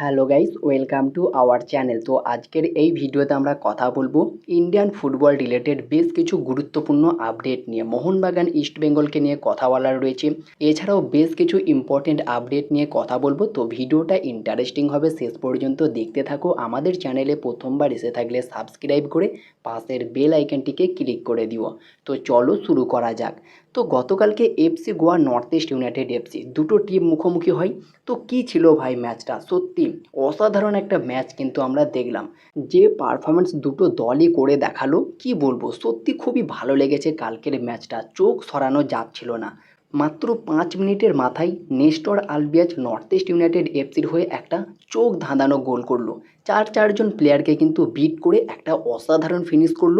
Hello guys, welcome to our channel. তো আজকের এই ভিডিওতে আমরা কথা বলব ইন্ডিয়ান ফুটবল রিলেটেড বেশ কিছু গুরুত্বপূর্ণ আপডেট নিয়ে। মোহনবাগান ইস্ট বেঙ্গলকে নিয়ে কথা বলার রয়েছে। এছাড়াও বেশ কিছু ইম্পর্টেন্ট আপডেট নিয়ে কথা বলব। তো ভিডিওটা ইন্টারেস্টিং হবে, শেষ পর্যন্ত দেখতে থাকো। আমাদের চ্যানেলে প্রথমবার এসে থাকলে সাবস্ক্রাইব করে পাশের বেল আইকনটিকে ক্লিক করে দিও। তো চলো শুরু করা যাক। তো গতকালকে FC Goa North East United FC, দুটো টিম মুখোমুখি হয়। তো কি ছিল ভাই ম্যাচটা? সত্যি অসাধারণ একটা ম্যাচ কিন্তু আমরা দেখলাম। যে পারফরমেন্স দুটো দলই করে দেখাল, কি বলব? সত্যি খুবই ভালো লেগেছে কালকের ম্যাচটা। চোখ সরানো যাচ্ছিল না। মাত্র পাঁচ মিনিটের মাথায় Nestor Albiach North East United এফসির হয়ে একটা চোখ ধাঁধানো গোল করল। চার চারজন প্লেয়ারকে কিন্তু বিট করে একটা অসাধারণ ফিনিশ করল।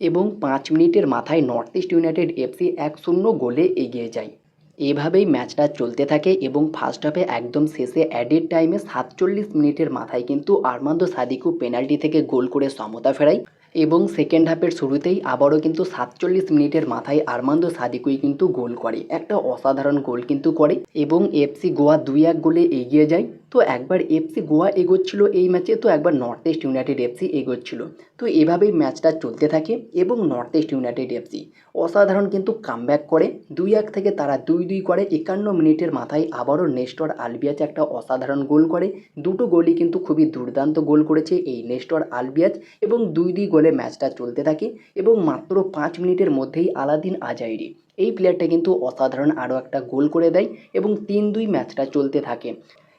এবং পাঁচ মিনিটের মাথায় নর্থ ইস্ট ইউনাইটেড এফসি এক শূন্য গোলে এগিয়ে যায়। এভাবেই ম্যাচটা চলতে থাকে এবং ফার্স্ট হাফে একদম শেষে অ্যাডেড টাইমে সাতচল্লিশ মিনিটের মাথায় কিন্তু আর্মান্দো সাদিকু পেনাল্টি থেকে গোল করে সমতা ফেরায় এবং সেকেন্ড হাফের শুরুতেই আবারও কিন্তু সাতচল্লিশ মিনিটের মাথায় আর্মান্দো সাদিকুই কিন্তু গোল করে। একটা অসাধারণ গোল কিন্তু করে এবং এফসি গোয়া দুই এক গোলে এগিয়ে যায়। তো একবার এফসি গোয়া এগোচ্ছিল এই ম্যাচে, তো একবার নর্থ ইস্ট ইউনাইটেড এফসি এগোচ্ছিল। তো এভাবেই ম্যাচটা চলতে থাকে এবং নর্থ ইস্ট ইউনাইটেড এফসি অসাধারণ কিন্তু কামব্যাক করে। দুই এক থেকে তারা দুই দুই করে। একান্ন মিনিটের মাথায় আবারও নেস্টর আলবিয়াজ একটা অসাধারণ গোল করে। দুটো গোলই কিন্তু খুবই দুর্দান্ত গোল করেছে এই নেস্টর আলবিয়াজ এবং দুই দুই গোলে ম্যাচটা চলতে থাকে এবং মাত্র পাঁচ মিনিটের মধ্যেই আলাদিন আজাইরি এই প্লেয়ারটা কিন্তু অসাধারণ আরও একটা গোল করে দেয় এবং তিন দুই ম্যাচটা চলতে থাকে।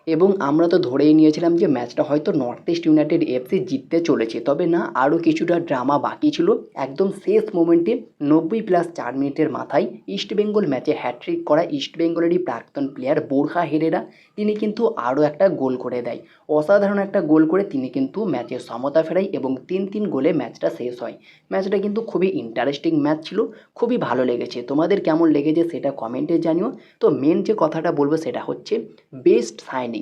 এবং আমরা তো ধরেই নিয়েছিলাম যে ম্যাচটা হয়তো নর্থ ইস্ট ইউনাইটেড এফসি জিততে চলেছে। তবে না, আরও কিছুটা ড্রামা বাকি ছিল। একদম শেষ মোমেন্টে নব্বই প্লাস চার মিনিটের মাথায় ইস্টবেঙ্গল ম্যাচে হ্যাট্রিক করা ইস্টবেঙ্গলেরই প্রাক্তন প্লেয়ার বোরখা হেরেরা, তিনি কিন্তু আরও একটা গোল করে দেয়। অসাধারণ একটা গোল করে তিনি কিন্তু ম্যাচের সমতা ফেরায় এবং তিন তিন গোলে ম্যাচটা শেষ হয়। ম্যাচটা কিন্তু খুবই ইন্টারেস্টিং ম্যাচ ছিল, খুবই ভালো লেগেছে। তোমাদের কেমন লেগেছে সেটা কমেন্টে জানিও। তো মেন যে কথাটা বলব সেটা হচ্ছে best signing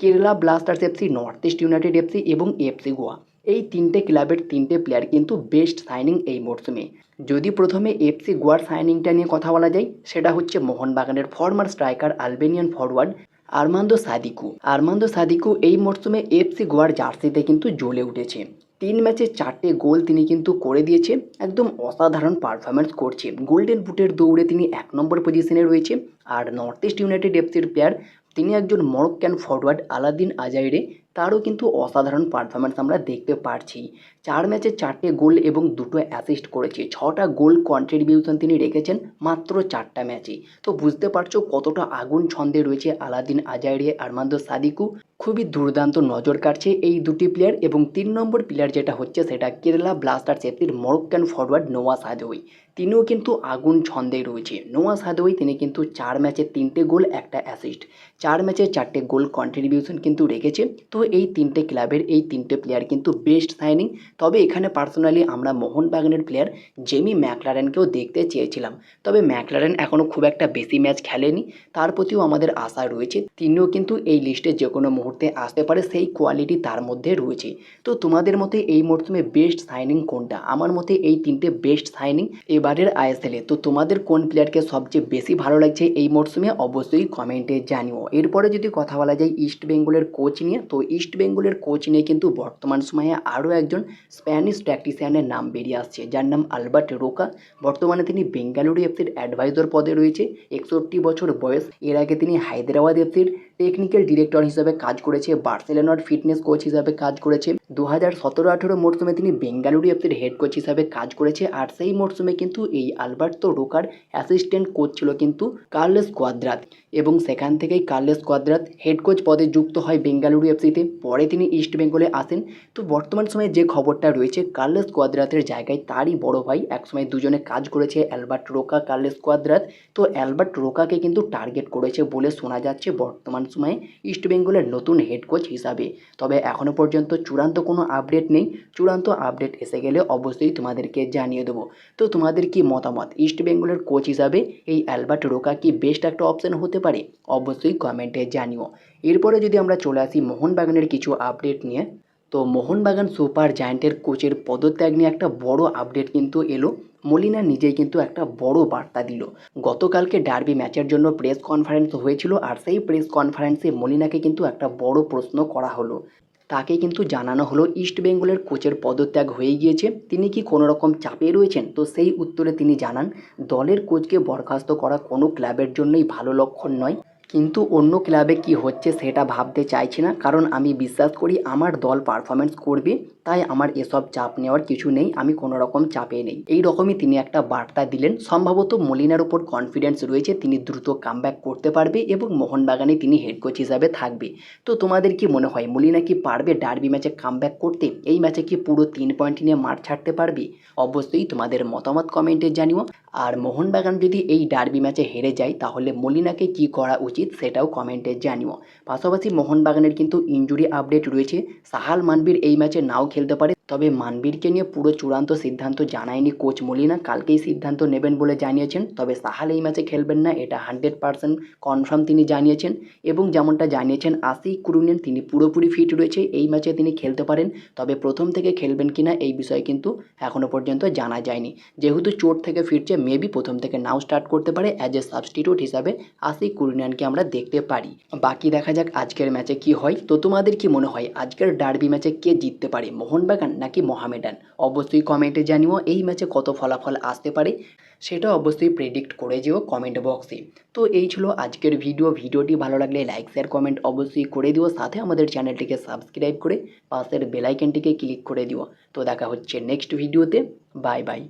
Kerala Blasters FC, North East United FC এবং এফসি গোয়া। এই তিনটে ক্লাবের তিনটে প্লেয়ার কিন্তু বেস্ট সাইনিং এই মরশুমে যদি প্রথমে এফসি গোয়ার সাইনিংটা নিয়ে কথা বলা যায়, সেটা হচ্ছে মোহনবাগানের former striker Albanian forward Armando Sadiku. Armando Sadiku এই মরশুমে এফসি গোয়ার জার্সিতে কিন্তু জ্বলে উঠেছে। তিন ম্যাচে চারটে গোল তিনি কিন্তু করে দিয়েছে, একদম অসাধারণ পারফরমেন্স করছে। গোল্ডেন বুটের দৌড়ে তিনি এক নম্বর পজিশনে রয়েছে, আর নর্থ ইস্ট ইউনাইটেড এফসির প্লেয়ার তিনি একজন মরক্কান ফরওয়ার্ড আলাদিন আজাইরে তারও কিন্তু অসাধারণ পারফরমেন্স আমরা দেখতে পারছি। চার ম্যাচে চারটে গোল এবং দুটো অ্যাসিস্ট করেছে। ছটা গোল কন্ট্রিবিউশন তিনি রেখেছেন মাত্র চারটা ম্যাচে। তো বুঝতে পারছ কতটা আগুন ছন্দে রয়েছে আলাদিন আজাইরে আরমান্দো সাদিকু? খুবই দুর্দান্ত নজর কাটছে এই দুটি প্লেয়ার এবং তিন নম্বর প্লেয়ার যেটা হচ্ছে সেটা কেরালা ব্লাস্টার্স এফসির মরক্কান ফরওয়ার্ড নোয়া সাদোই। তিনিও কিন্তু আগুন ছন্দে রয়েছে। নোয়া সাদোই তিনি কিন্তু চার ম্যাচে তিনটে গোল, একটা অ্যাসিস্ট চার ম্যাচে চারটে গোল কন্ট্রিবিউশন কিন্তু রেখেছে। তো এই তিনটে ক্লাবের এই তিনটে প্লেয়ার কিন্তু বেস্ট সাইনিং তবে এখানে পার্সোনালি আমরা মোহনবাগানের প্লেয়ার জেমি ম্যাকলারেনকেও দেখতে চেয়েছিলাম। তবে ম্যাকলারেন এখনও খুব একটা বেশি ম্যাচ খেলেনি। তার প্রতিও আমাদের আশা রয়েছে। তিনিও কিন্তু এই লিস্টে যে কোনো মুহূর্তে আসতে পারে, সেই কোয়ালিটি তার মধ্যে রয়েছে। তো তোমাদের মতে এই মরশুমে বেস্ট সাইনিং কোনটা? আমার মতে এই তিনটে বেস্ট সাইনিং এবারের আইএসএলে তো তোমাদের কোন প্লেয়ারকে সবচেয়ে বেশি ভালো লাগছে এই মরশুমে অবশ্যই কমেন্টে জানিও। এরপরে যদি কথা বলা যায় ইস্ট বেঙ্গলের কোচ নিয়ে, তো ইস্ট বেঙ্গলের কোচ নিয়ে কিন্তু বর্তমান সময়ে আরও একজন স্প্যানিশ প্র্যাকটিশিয়ানের নাম বেরিয়ে আসছে, যার নাম আলবার্ট রোকা। বর্তমানে তিনি বেঙ্গালুরু এফসির অ্যাডভাইজার পদে রয়েছে। একষট্টি বছর বয়স, এর আগে তিনি হায়দ্রাবাদ এফসির টেকনিক্যাল ডিরেক্টর হিসাবে কাজ করেছে বার্সেলোনার ফিটনেস কোচ হিসাবে কাজ করেছে। দু হাজার সতেরো আঠেরো মরশুমে তিনি বেঙ্গালুরু এফসির হেড কোচ হিসাবে কাজ করেছে আর সেই মরশুমে কিন্তু এই আলবার্তো রোকার অ্যাসিস্ট্যান্ট কোচ ছিল কিন্তু কার্লেস কোয়াদ্রাত এবং সেখান থেকেই কার্লেস কোয়াদ্রাত হেড কোচ পদে যুক্ত হয় বেঙ্গালুরু এফসিতে পরে তিনি ইস্ট বেঙ্গলে আসেন। তো বর্তমান সময়ে যে খবরটা রয়েছে কার্লেস কোয়াদ্রাতের জায়গায় তারই বড় ভাই। একসময় দুজনে কাজ করেছে অ্যালবার্ট রোকা কার্লেস কোয়াদ্রাত তো অ্যালবার্ট রোকাকে কিন্তু টার্গেট করেছে বলে শোনা যাচ্ছে বর্তমান সময়ে ইস্ট বেঙ্গলের নতুন হেড কোচ হিসাবে। তবে এখনও পর্যন্ত চূড়ান্ত কোনো আপডেট নেই। চূড়ান্ত আপডেট এসে গেলে অবশ্যই তোমাদেরকে জানিয়ে দেবো। তো তোমাদের কি মতামত? ইস্ট বেঙ্গলের কোচ হিসাবে এই অ্যালবার্ট রোকা কি বেস্ট একটা অপশন হতে পারে? অবশ্যই কমেন্টে জানিও। এরপরে যদি আমরা চলে আসি মোহনবাগানের কিছু আপডেট নিয়ে, তো মোহনবাগান সুপার জায়ান্টের কোচের পদত্যাগ নিয়ে একটা বড় আপডেট কিন্তু এলো। মলিনা নিজেই কিন্তু একটা বড় বার্তা দিল। গতকালকে ডার্বি ম্যাচের জন্য প্রেস কনফারেন্স হয়েছিল আর সেই প্রেস কনফারেন্সে মলিনাকে কিন্তু একটা বড় প্রশ্ন করা হলো। তাকে কিন্তু জানানো হলো, ইস্ট বেঙ্গলের কোচের পদত্যাগ হয়ে গিয়েছে, তিনি কি কোনো রকম চাপে রয়েছেন? তো সেই উত্তরে তিনি জানান, দলের কোচকে বরখাস্ত করা কোনো ক্লাবের জন্যই ভালো লক্ষণ নয়। কিন্তু অন্য ক্লাবে কি হচ্ছে সেটা ভাবতে চাইছি না, কারণ আমি বিশ্বাস করি আমার দল পারফরমেন্স করবে। তাই আমার এসব চাপ নেওয়ার কিছু নেই, আমি কোনো রকম চাপে নেই। এই রকমই তিনি একটা বার্তা দিলেন। সম্ভবত মলিনার উপর কনফিডেন্স রয়েছে, তিনি দ্রুত কামব্যাক করতে পারবে এবং মোহনবাগানে তিনি হেড কোচ হিসাবে থাকবে। তো তোমাদের কি মনে হয়, মলিনা কি পারবে ডার্বি ম্যাচে কামব্যাক করতে? এই ম্যাচে কি পুরো তিন পয়েন্ট নিয়ে মাঠ ছাড়তে পারবে? অবশ্যই তোমাদের মতামত কমেন্টে জানিও। আর মোহনবাগান যদি এই ডার্বি ম্যাচে হেরে যায়, তাহলে মলিনাকে কি করা উচিত সেটাও কমেন্টে জানিও। পাশাপাশি মোহনবাগানের কিন্তু ইনজুরি আপডেট রয়েছে। সাহাল মানবীর এই ম্যাচে নাও খেলতে পারে তবে মানবীরকে নিয়ে পুরো চূড়ান্ত সিদ্ধান্ত জানায়নি কোচ মলিনা। কালকেই সিদ্ধান্ত নেবেন বলে জানিয়েছেন, তবে সাহাল এই ম্যাচে খেলবেন না, এটা হান্ড্রেড পার্সেন্ট কনফার্ম তিনি জানিয়েছেন এবং যেমনটা জানিয়েছেন আসি কুরুনেন তিনি পুরোপুরি ফিট রয়েছে, এই ম্যাচে তিনি খেলতে পারেন, তবে প্রথম থেকে খেলবেন কিনা এই বিষয়ে কিন্তু এখনও পর্যন্ত জানা যায়নি। যেহেতু চোট থেকে ফিরছে, মেবি প্রথম থেকে নাও স্টার্ট করতে পারে অ্যাজ এ সাবস্টিটিউট হিসাবে আসি কুরুনিয়ানকে আমরা দেখতে পারি। বাকি দেখা যাক আজকের ম্যাচে কি হয়। তো তোমাদের কি মনে হয়, আজকের ডার্বি ম্যাচে কে জিততে পারে? মোহনবাগান নাকি মোহামেডান? অবশ্যই কমেন্টে জানিও, এই ম্যাচে কত ফলাফল আসতে পারে, সেটা অবশ্যই প্রেডিক্ট করে যেও কমেন্ট বক্সে তো এই ছিল আজকের ভিডিও ভিডিওটি ভালো লাগলে লাইক শেয়ার কমেন্ট অবশ্যই করে দিও, সাথে আমাদের চ্যানেলটিকে সাবস্ক্রাইব করে পাশের বেলাইকনটিকে ক্লিক করে দিও। তো দেখা হচ্ছে নেক্সট ভিডিওতে বাই বাই